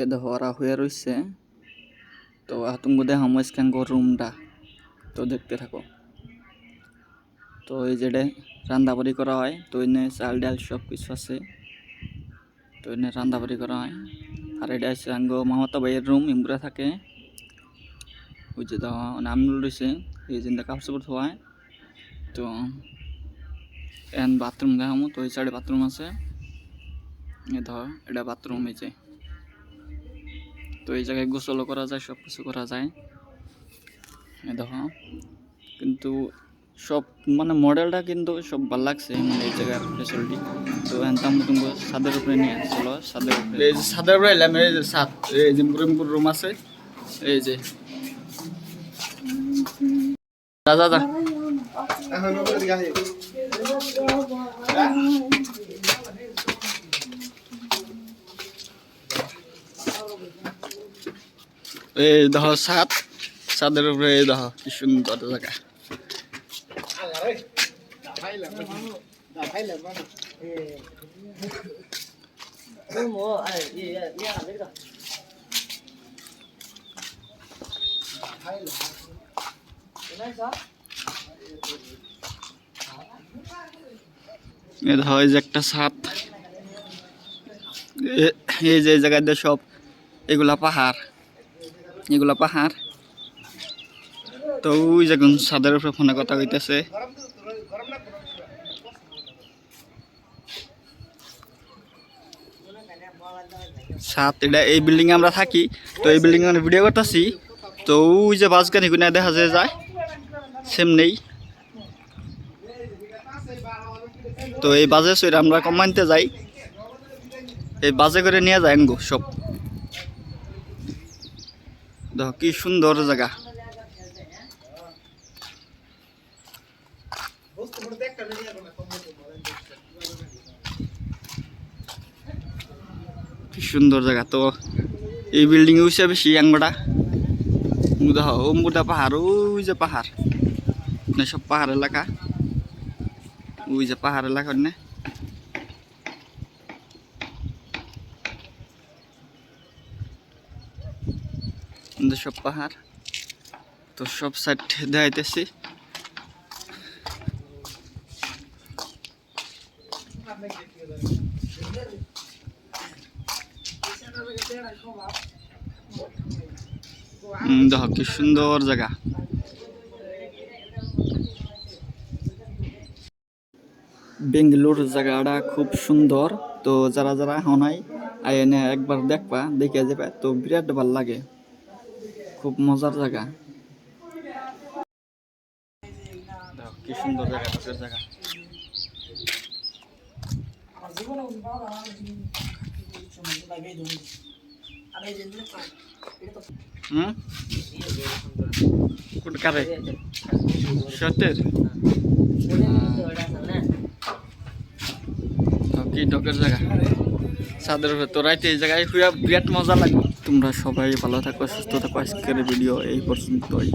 এ দেখো হয়ে রয়েছে তো দেখাম স্ক্যান কর রুমটা তো দেখতে থাকো। তো এই যেটা রান্দাবাড়ি করা হয়, তো এনে চাল ডাল সব কিছু আছে। তো এনে রান্দাবাড়ি করা হয়। আর এটা হচ্ছে আঙ্গ মামাতা ভাইয়ের রুম ইমপুরা থাকে। ওই যে নাম রয়েছে এই যে কাপড় চাপড় ধোয়া হয়। তো এন বাথরুম দেখামো, তো এই সাইডে বাথরুম আছে। ধর, এটা বাথরুম এই যে। তো এই জায়গায় গোসলও করা যায় সব কিছু করা যায়। দেখো। কিন্তু সব মানে মডেলটা কিন্তু সব ভালো লাগছে মানে এই জায়গার ফেসিলিটি তো এনতাম তুমি ছাদের উপরে নিয়ে আসছিল ছাদের উপরে। এই যে ছাদের উপরে এলাম, এই যে ছাদ, এই যে মুরিমপুর রুম আছে, এই যে। যা যা যা। এই দেখো ছাদ ছাদের উপরে এই দেখো কি সুন্দর জায়গা এই যে একটা এ- এই যে দিয়ে সব এগুলা পাহাড় এগুলা পাহাড়। তো ওই যখন ছাদের উপরে ফোনে কথা কইতেছে। সাত এটা এই বিল্ডিং আমরা থাকি, তো এই বিল্ডিং এ ভিডিও করতেছি। তো ওই যে বাস গাড়ি গুনা দেখা যায় যায় সেম নেই। তো এই বাজে সইরা আমরা কমাইতে যাই। এই বাজে করে নিয়ে যায় সব। দেখো, কি সুন্দর জায়গা। কি সুন্দর জায়গা তো। এই বিল্ডিং হচ্ছে বেশি আঙ্গটা। দেখো ও মোটা পাহাড়, ওই যে পাহাড়। না সব পাহাড় এলাকা। ওই যে পাহাড় এলাকা না সব পাহাড়, তো সব সাইড দেখাইতেছি। দেখো কি সুন্দর জায়গা। বেঙ্গালুর জায়গাটা খুব সুন্দর, তো যারা যারা হনাই আইনে একবার দেখবা, দেখে যাবে, তো বিরাট ভালো লাগে। খুব মজার জায়গা। কি সুন্দর জায়গা ঢুকের জায়গা। হুম? কোট কারে? সত্যের? তো কি ঢোকের জায়গা? ছাদের উপরে তো রাইতে এই জায়গায় বিরাট মজা লাগে তোমরা সবাই ভালো থাকো সুস্থ থাকো। আজকের ভিডিও এই পর্যন্তই।